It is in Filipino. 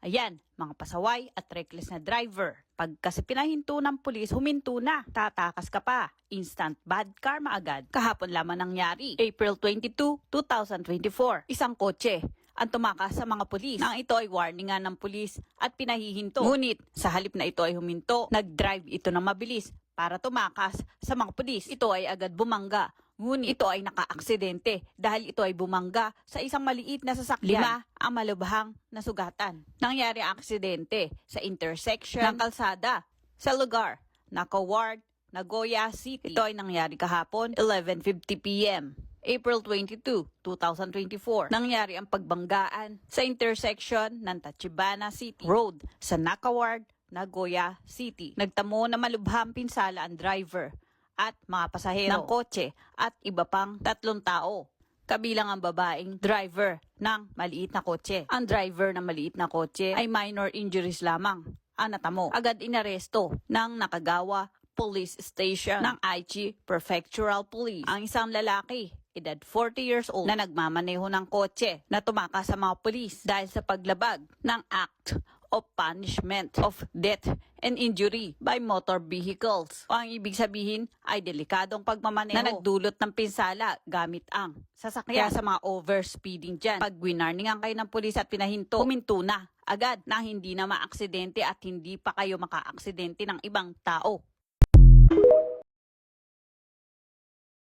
Ayan, mga pasaway at reckless na driver. Pag kasi pinahinto ng pulis, huminto na. Tatakas ka pa. Instant bad karma agad. Kahapon lamang nangyari. April 22, 2024. Isang kotse ang tumakas sa mga pulis. Nang ito ay warningan ng pulis at pinahihinto. Ngunit sa halip na ito ay huminto, nag-drive ito ng mabilis para tumakas sa mga pulis. Ito ay agad bumangga. Ngunit ito ay nakaaksidente dahil ito ay bumangga sa isang maliit na sasakyan. Lima ang malubhang nasugatan. Nangyari ang aksidente sa intersection ng kalsada sa lugar na Kaward, Nagoya City. Ito ay nangyari kahapon 11.50 p.m. April 22, 2024. Nangyari ang pagbanggaan sa intersection ng Tachibana City Road sa Nakaward, Nagoya City. Nagtamo na malubhang pinsala ang driver at mga pasahero ng kotse at iba pang tatlong tao. Kabilang ang babaeng driver ng maliit na kotse. Ang driver ng maliit na kotse ay minor injuries lamang. Ang natamo, agad inaresto ng nakagawa police station ng Aichi Prefectural Police. Ang isang lalaki, edad 40 years old, na nagmamaneho ng kotse na tumakas sa mga pulis dahil sa paglabag ng Act of Punishment of Death and Injury by Motor Vehicles. O ang ibig sabihin ay delikadong pagmamaneho na nagdulot ng pinsala gamit ang sasakyan. Kaya sa mga overspeeding dyan, pag winarningan kayo ng pulis at pinahinto, huminto na agad na hindi na maaksidente at hindi pa kayo makaaksidente ng ibang tao.